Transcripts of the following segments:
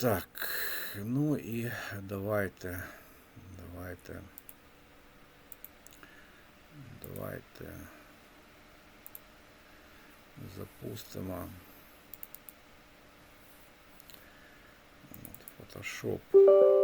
Так, ну і давайте. Давайте. Давайте. Запустимо. От, Photoshop.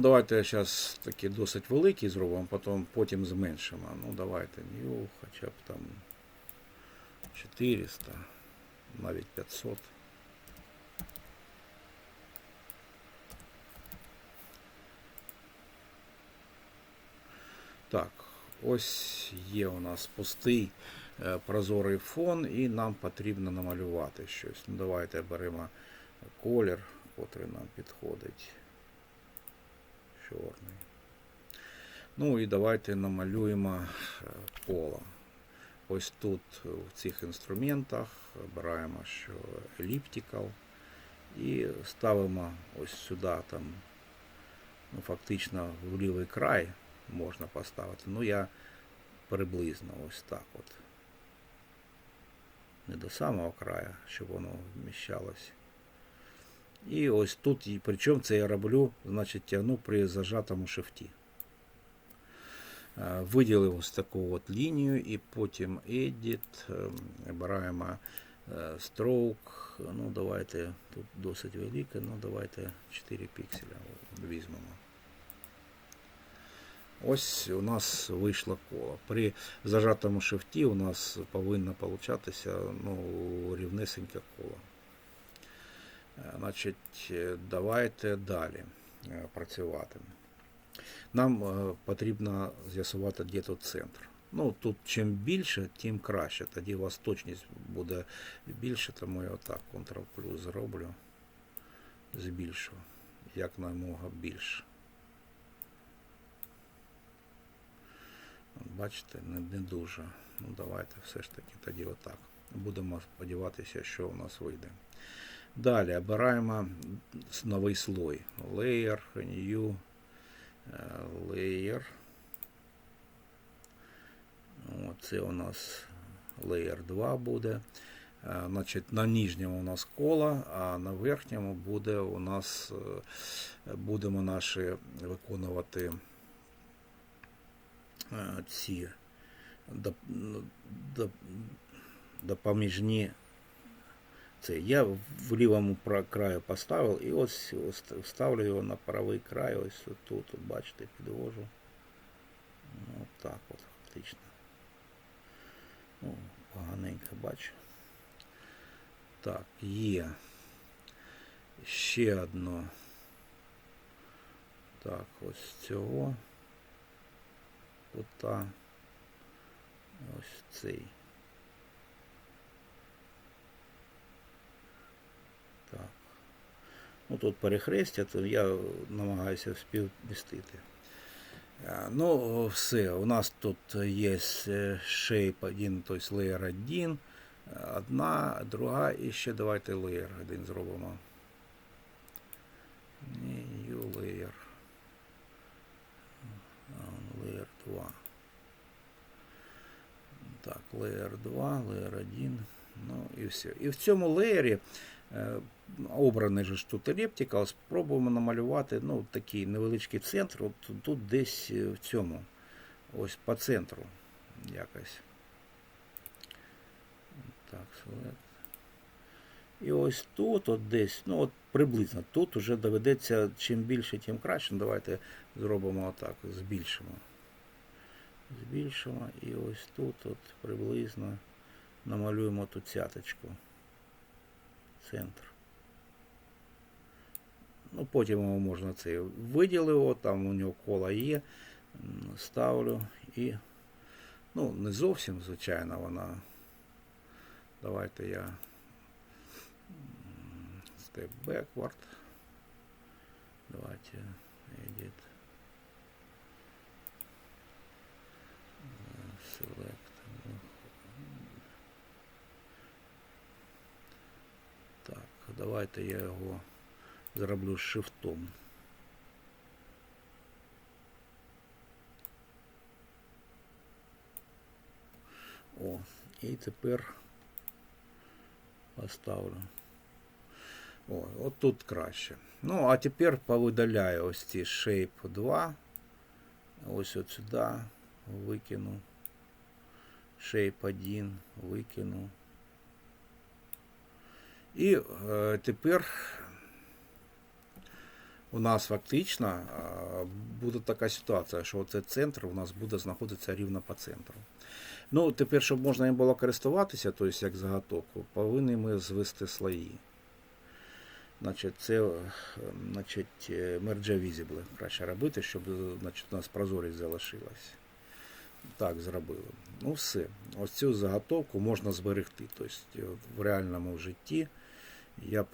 Ну, давайте зараз такі досить великі зробимо, потім, потім зменшимо. Ну, давайте new, хоча б там 400, навіть 500. Так, ось є у нас пустий е, прозорий фон, і нам потрібно намалювати щось. Ну, давайте беремо колір, котрий нам підходить. Чорний. Ну і давайте намалюємо е, коло. Ось тут в цих інструментах обираємо, що elliptical і ставимо ось сюди там, ну, фактично в лівий край можна поставити. Ну я приблизно ось так от. Не до самого краю, щоб воно вміщалось. І ось тут, і причому це я роблю, значить тягну при зажатому шифті. Е, Виділив ось таку от лінію і потім Edit, е, обираємо е, Stroke. Ну, давайте, тут досить велике, ну давайте 4 пікселя візьмемо. Ось у нас вийшло коло. При зажатому шифті у нас повинно получатися ну, рівнесеньке коло. Е, Значить, е, давайте далі е, працювати. Нам потрібно з'ясувати, де тут центр. Ну, тут чим більше, тим краще. Тоді у вас точність буде більше, тому я отак Ctrl плюс зроблю. Збільшу. Як намога більше. Бачите, не, не дуже. Ну давайте все ж таки тоді отак. Будемо сподіватися, що у нас вийде. Далі обираємо новий слой. Layer, New, е, Layer. Це у нас Layer 2 буде. Е, Значить, на нижньому у нас коло, а на верхньому буде у нас е, будемо наші виконувати ці доп- допоміжні це я в лівому пра- краю поставив і ось ось ставлю його на правий край, ось тут, от, бачите, підвожу. Ну, от так от, фактично. Ну, поганенько бачу. Так, є. Ще одно. Так, ось цього. Кута. Ось цей. Так. Ну тут перехрестя, то я намагаюся співмістити. Е, Ну, все, у нас тут є е, shape 1, тобто layer 1, е, одна, друга і ще давайте layer 1 зробимо. New layer. Layer 2. Так, layer 2, layer 1. Ну і все. І в цьому леєрі обраний же тут еліптика, спробуємо намалювати ну, такий невеличкий центр, от тут десь е, в цьому, ось по центру якось. Так, select. І ось тут, от десь, ну от приблизно, тут вже доведеться чим більше, тим краще. Ну, Давайте зробимо отак, збільшимо. Збільшимо і ось тут от приблизно намалюємо ту цяточку. Центр. Ну, потім його можна це виділив, там у нього коло є. Ставлю і. Ну, не зовсім, звичайно, вона. Давайте я step backward. Давайте edit. Select. Так, давайте я його зроблю шифтом. О, и теперь поставлю. О, вот тут краще. Ну, а теперь повидаляю ось ці Shape 2. Ось вот сюда выкину. Shape 1 выкину. И э, е, тепер у нас фактично е, буде така ситуація, що цей центр у нас буде знаходитися рівно по центру. Ну, тепер, щоб можна їм було користуватися, тобто як заготовку, повинні ми звести слої. Значить, це е, значить, е, merge visible краще робити, щоб значить, у нас прозорість залишилась. Так, зробили. Ну все. Ось цю заготовку можна зберегти. Тобто в реальному житті я б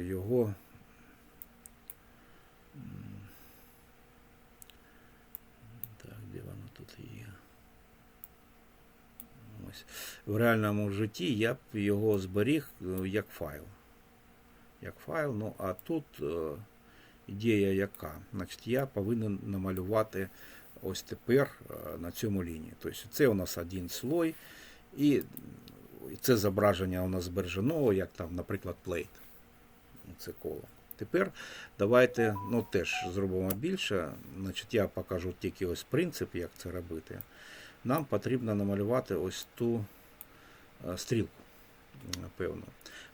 його. м, Так, де воно тут є? Ось. В реальному житті я б його зберіг е, як файл. Як файл, ну а тут е, ідея яка? Значить, я повинен намалювати ось тепер е, на цьому лінії. Тобто це у нас один слой, і це зображення у нас збереженого, як там, наприклад, плейт. Це коло. Тепер давайте ну, теж зробимо більше. Значить, я покажу тільки ось принцип, як це робити. Нам потрібно намалювати ось ту стрілку, напевно.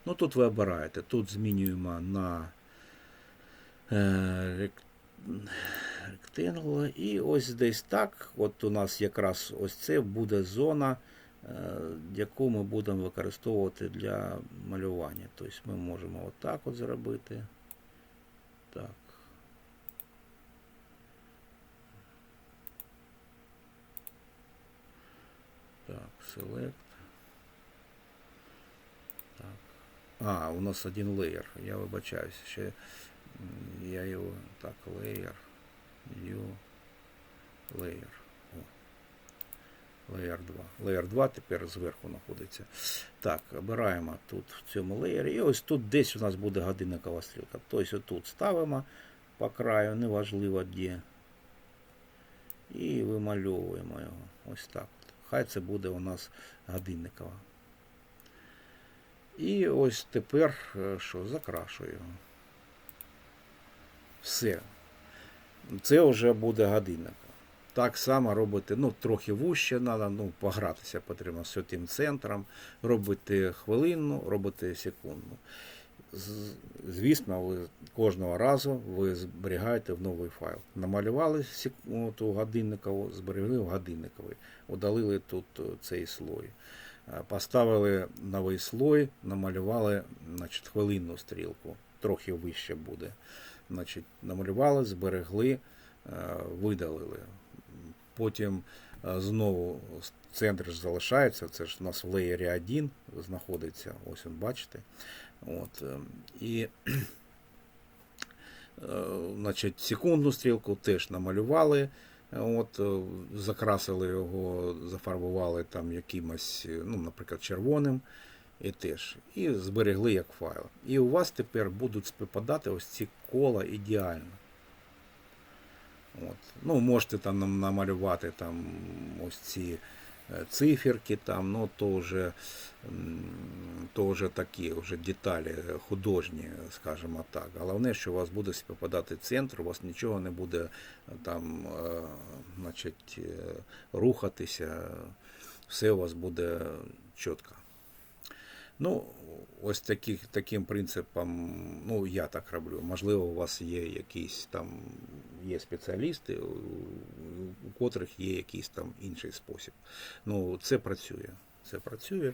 Ну тут ви обираєте. Тут змінюємо на е, рек- І ось десь так. От у нас якраз ось це буде зона, е, яку ми будемо використовувати для малювання. Тобто ми можемо отак от зробити. Так. Так, select. Так. А, у нас один леєр. Я вибачаюсь. Ще я його. Так, леєр. New layer. Layer 2. Layer 2 тепер зверху знаходиться. Так, обираємо тут в цьому леєрі. І ось тут десь у нас буде годинникова стрілка. Тобто отут ставимо по краю, неважливо де. І вимальовуємо його. Ось так. Хай це буде у нас годинникова. І ось тепер е, що, закрашую. Все. Це вже буде годинник. Так само робити, ну, трохи вуще треба, ну, погратися потрібно з тим центром, робити хвилинну, робити секундну. Звісно, ви кожного разу ви зберігаєте в новий файл. Намалювали сек- ту годинникову, зберегли в годинниковий, удалили тут е, цей слой. Поставили новий слой, намалювали значить, хвилинну стрілку, трохи вище буде. Значить, намалювали, зберегли, е, видалили. Потім е, знову центр ж залишається, це ж у нас в леєрі 1 знаходиться, ось він бачите. От, е, і значить, секундну стрілку теж намалювали. От, е, закрасили його, зафарбували там якимось, е, ну, наприклад, червоним. І теж. І зберегли як файл. І у вас тепер будуть співпадати ось ці кола ідеально. От. Ну, можете там намалювати там ось ці циферки, там, ну, то вже, то вже такі вже деталі художні, скажімо так. Головне, що у вас буде попадати центр, у вас нічого не буде е, там, е, значить, рухатися, все у вас буде чітко. Ну, ось таких, таким принципом, ну, я так роблю. Можливо, у вас є якісь там є спеціалісти, у, котрих є якийсь там інший спосіб. Ну, це працює. Це працює.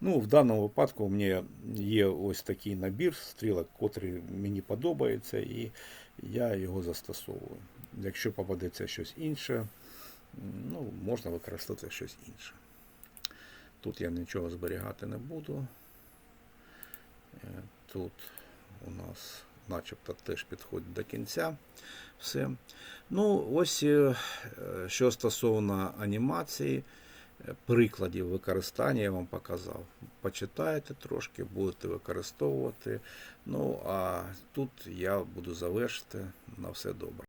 Ну, в даному випадку у мене є ось такий набір стрілок, котрий мені подобається, і я його застосовую. Якщо попадеться щось інше, ну, можна використати щось інше. Тут я нічого зберігати не буду. Е, Тут у нас начебто теж підходить до кінця. Все. Ну, ось е, що стосовно анімації, е, прикладів використання я вам показав. Почитаєте трошки, будете використовувати. Ну, а тут я буду завершити. На все добре.